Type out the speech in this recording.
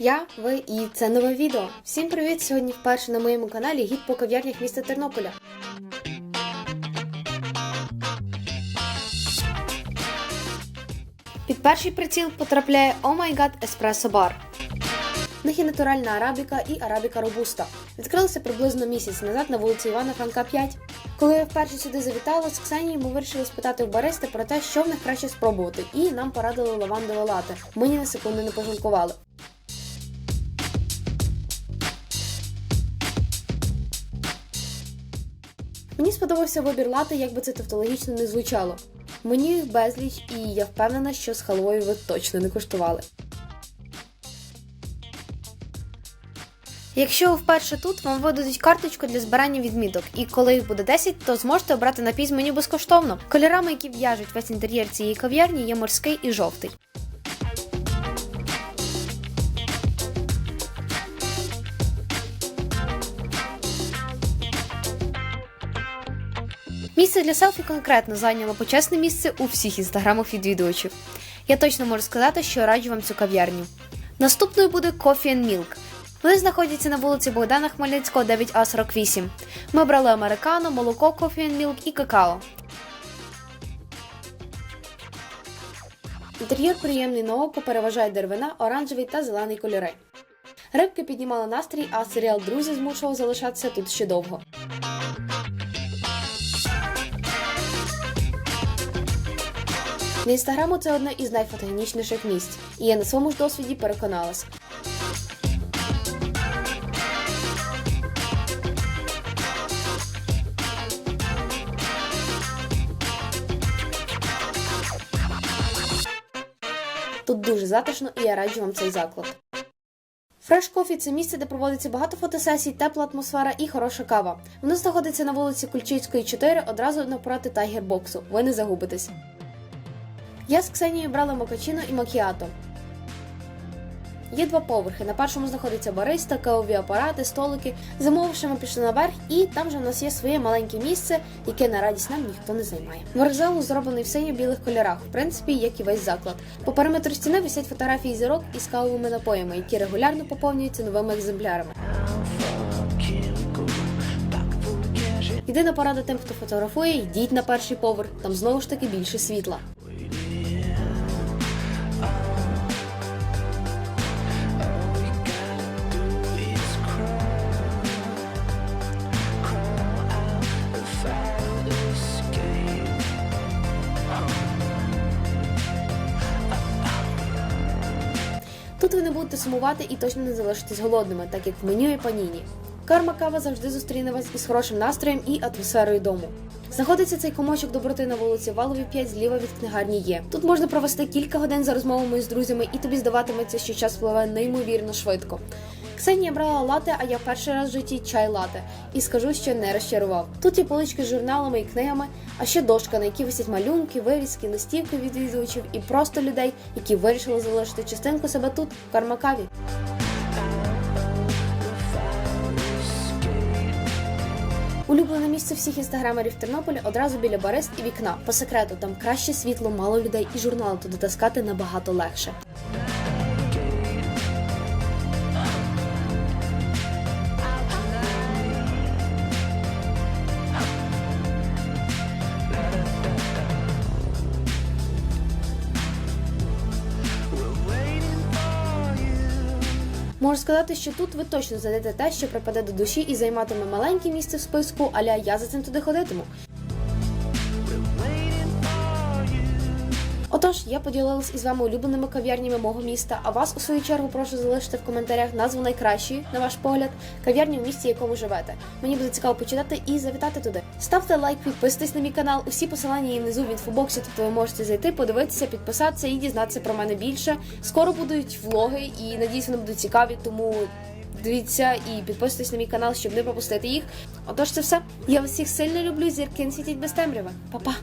Я, ви і це нове відео. Всім привіт! Сьогодні вперше на моєму каналі гід по кав'ярнях міста Тернополя. Під перший приціл потрапляє Oh My God Espresso. В них є натуральна арабіка і арабіка робуста. Відкрилися приблизно місяць назад на вулиці Івана Франка 5. Коли я вперше сюди завітала з Ксенією, ми вирішили спитати в бариста про те, що в них краще спробувати, і нам порадили лавандове лате. Мені на секунду не пожалкували. Мені сподобався вибір лати, як би це тавтологічно не звучало. Мені їх безліч, і я впевнена, що з халвою ви точно не куштували. Якщо ви вперше тут, вам видадуть карточку для збирання відміток, і коли їх буде 10, то зможете обрати напій з меню безкоштовно. Кольорами, які в'яжуть весь інтер'єр цієї кав'ярні, є морський і жовтий. Місце для селфі конкретно зайняло почесне місце у всіх інстаграмах відвідувачів. Я точно можу сказати, що раджу вам цю кав'ярню. Наступною буде Coffee and Milk. Вони знаходяться на вулиці Богдана Хмельницького, 9А48. Ми брали американо, молоко, Coffee and Milk і какао. Інтер'єр приємний на око, переважає деревина, оранжевий та зелений кольори. Рибки піднімали настрій, а серіал Друзі змушував залишатися тут ще довго. Для інстаграму це одне із найфотогенічніших місць, і я на своєму ж досвіді переконалась. Тут дуже затишно і я раджу вам цей заклад. Фреш Кофі це місце, де проводиться багато фотосесій, тепла атмосфера і хороша кава. Воно знаходиться на вулиці Кульчицької, 4, одразу навпроти Тайгер Боксу. Ви не загубитесь. Я з Ксенією брала мокачино і макіато. Є два поверхи. На першому знаходиться бариста, кавові апарати, столики. Замовивши, ми пішли наверх, і там же в нас є своє маленьке місце, яке на радість нам ніхто не займає. Вокзал зроблений в синьо-білих кольорах, в принципі, як і весь заклад. По периметру стіни висять фотографії зірок із кавовими напоями, які регулярно поповнюються новими екземплярами. Єдина порада тим, хто фотографує, йдіть на перший поверх, там знову ж таки більше світла. Тут ви не будете сумувати і точно не залишитесь голодними, так як в меню і паніні. Карма кава завжди зустріне вас із хорошим настроєм і атмосферою дому. Знаходиться цей комочок доброти на вулиці Валові 5 зліва від книгарні є. Тут можна провести кілька годин за розмовами з друзями, і тобі здаватиметься, що час пливе неймовірно швидко. Ксенія брала лате, а я перший раз в житті чай лате. І скажу, що не розчарував. Тут є полички з журналами і книгами, а ще дошка, на якій висять малюнки, вивіски, листівки від відвідувачів і просто людей, які вирішили залишити частинку себе тут, в Кармакаві. Улюблене місце всіх інстаграмерів Тернополя одразу біля барист і вікна. По секрету, там краще світло, мало людей і журнали туди таскати набагато легше. Можу сказати, що тут ви точно знайдете те, що припаде до душі і займатиме маленьке місце в списку, аля я за цим туди ходитиму. Отож, я поділилась із вами улюбленими кав'ярнями мого міста, а вас у свою чергу прошу залишити в коментарях назву найкращої, на ваш погляд, кав'ярні в місті, в якому живете. Мені буде цікаво почитати і завітати туди. Ставте лайк, підписуйтесь на мій канал. Усі посилання є внизу в інфобоксі, тобто ви можете зайти, подивитися, підписатися і дізнатися про мене більше. Скоро будуть влоги, і надіюсь, вони будуть цікаві, тому. Дивіться і підписуйтесь на мій канал, щоб не пропустити їх. Отож, це все. Я вас всіх сильно люблю. Зірки не світять без темряви. Па-па!